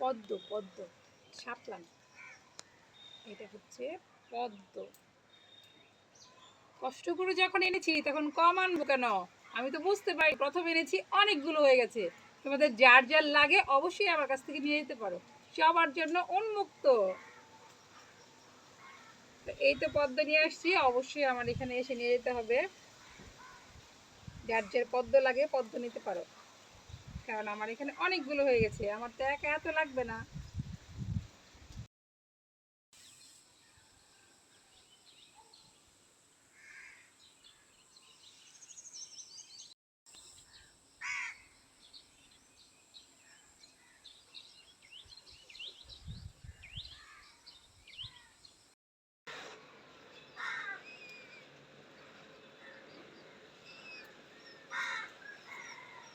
পদ্ম পদ্ম এটা হচ্ছে পদ্ম। কষ্ট করে যখন এনেছি, তখন কম আনব কেন? আমি তো বুঝতে পারি, প্রথম এনেছি অনেকগুলো হয়ে গেছে। তোমাদের যার যার লাগে, অবশ্যই আমার কাছ থেকে নিয়ে যেতে পারো। সবার জন্য উন্মুক্ত। এই তো পদ্ম নিয়ে আসছি, অবশ্যই আমার এখানে এসে নিয়ে যেতে হবে। যার যার পদ্ম লাগে, পদ্ম নিতে পারো। কারণ আমার এখানে অনেকগুলো হয়ে গেছে। আমার তো একা এত লাগবে না।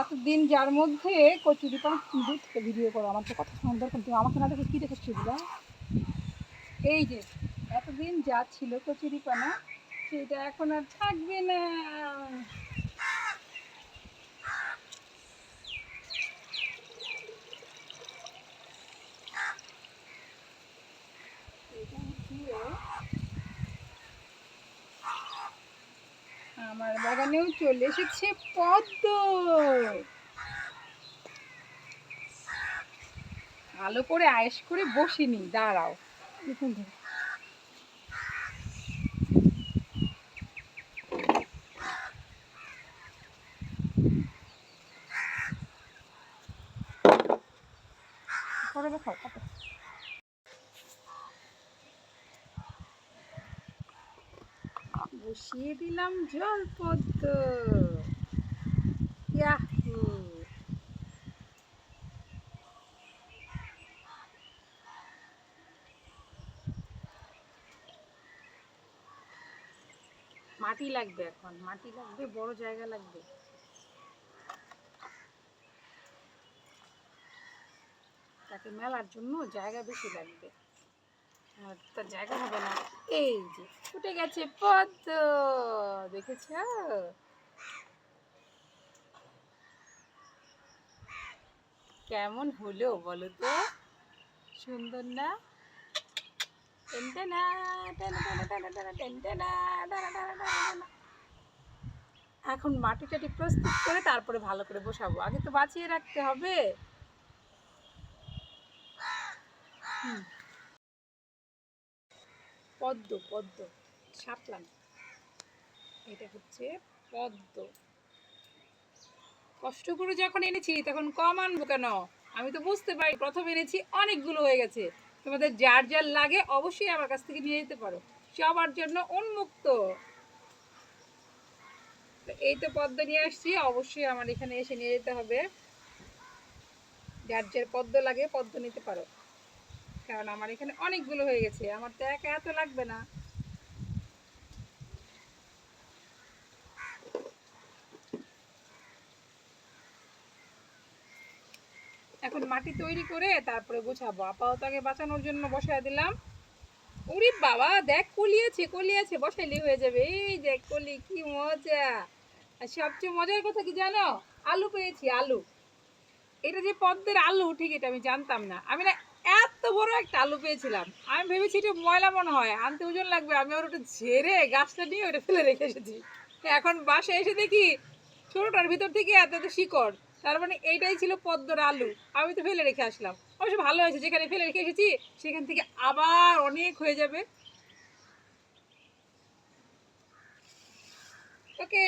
এতদিন যার মধ্যে কচুরি পানা দূর ভিডিও করো? আমার তো শোনার দরকার তুমি আমাকে না দেখে কী দেখেছ এই যে, এতদিন যা ছিল কচুরি পানা সেটা এখন আর থাকবে না। এটা হচ্ছে আমার বাগানেও চলে এসেছে পদ্ম। ভালো করে আয়েস করে বসিনি দাঁড়াও। দেখাও বসিয়ে দিলাম জল পদ্ম। মাটি লাগবে এখন, মাটি লাগবে, বড় জায়গা লাগবে। তাকে মেলার জন্য জায়গা বেশি লাগবে। তার জায়গা হবে না। এই যে, ফুটে গেছে পদ্ম। দেখেছ? কেমন হলো বলো তো? সুন্দর না। এখন মাটি টাটি প্রস্তুত করে তারপরে ভালো করে বসাবো। আগে তো বাঁচিয়ে রাখতে হবে। হুম। পদ্ম পদ্ম শাপলান এটা হচ্ছে পদ্ম। কষ্ট করে যখন এনেছি, তখন কম আনব কেন? আমি তো বুঝতে পারি, প্রথম এনেছি, অনেকগুলো হয়ে গেছে। তোমাদের যার যার লাগে, অবশ্যই আমার কাছ থেকে নিয়ে যেতে পারো। সবার জন্য উন্মুক্ত। এই তো পদ্ম নিয়ে আসছি, অবশ্যই আমার এখানে এসে নিয়ে যেতে হবে। যার যার পদ্ম লাগে, পদ্ম নিতে পারো। কারণ আমার এখানে অনেকগুলো হয়ে গেছে। আমার তো একা এত লাগবে না। এখন মাটি তৈরি করে তারপরে গোছাবো। আপাতত আগে বাঁচানোর জন্য বসায় দিলাম। উরি বাবা, দেখ কলি আছে কলি আছে বসাইলেই হয়ে যাবে। এই দেখ কলি, কি মজা। আর সবচেয়ে মজার কথা কি জানো? আলু পেয়েছি, আলু। এটা যে পদ্মের আলু, ঠিক এটা আমি জানতাম না। আমি না এত বড় একটা আলু পেয়েছিলাম। আমি ভেবেছি এটা ময়লা মনে হয়। আনতে ওজন লাগবে। আমি ওর ওটা ঝেড়ে গাছটা নিয়ে ওটা ফেলে রেখে এসেছি। এখন বাসে এসে দেখি ছোটোটার ভিতর থেকে এত এত শিকড়। তার মানে এইটাই ছিল পদ্মর আলু। আমি তো ফেলে রেখে আসলাম। অবশ্য ভালো হয়েছে। যেখানে ফেলে রেখে এসেছি, সেখান থেকে আবার অনেক হয়ে যাবে। ওকে।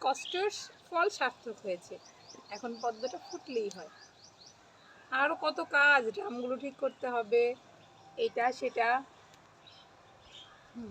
কষ্টর ফল সার্থক হয়েছে। এখন পদ্মটা ফুটলেই হয়। আরও কত কাজ ড্রামগুলো ঠিক করতে হবে এটা সেটা। হুম।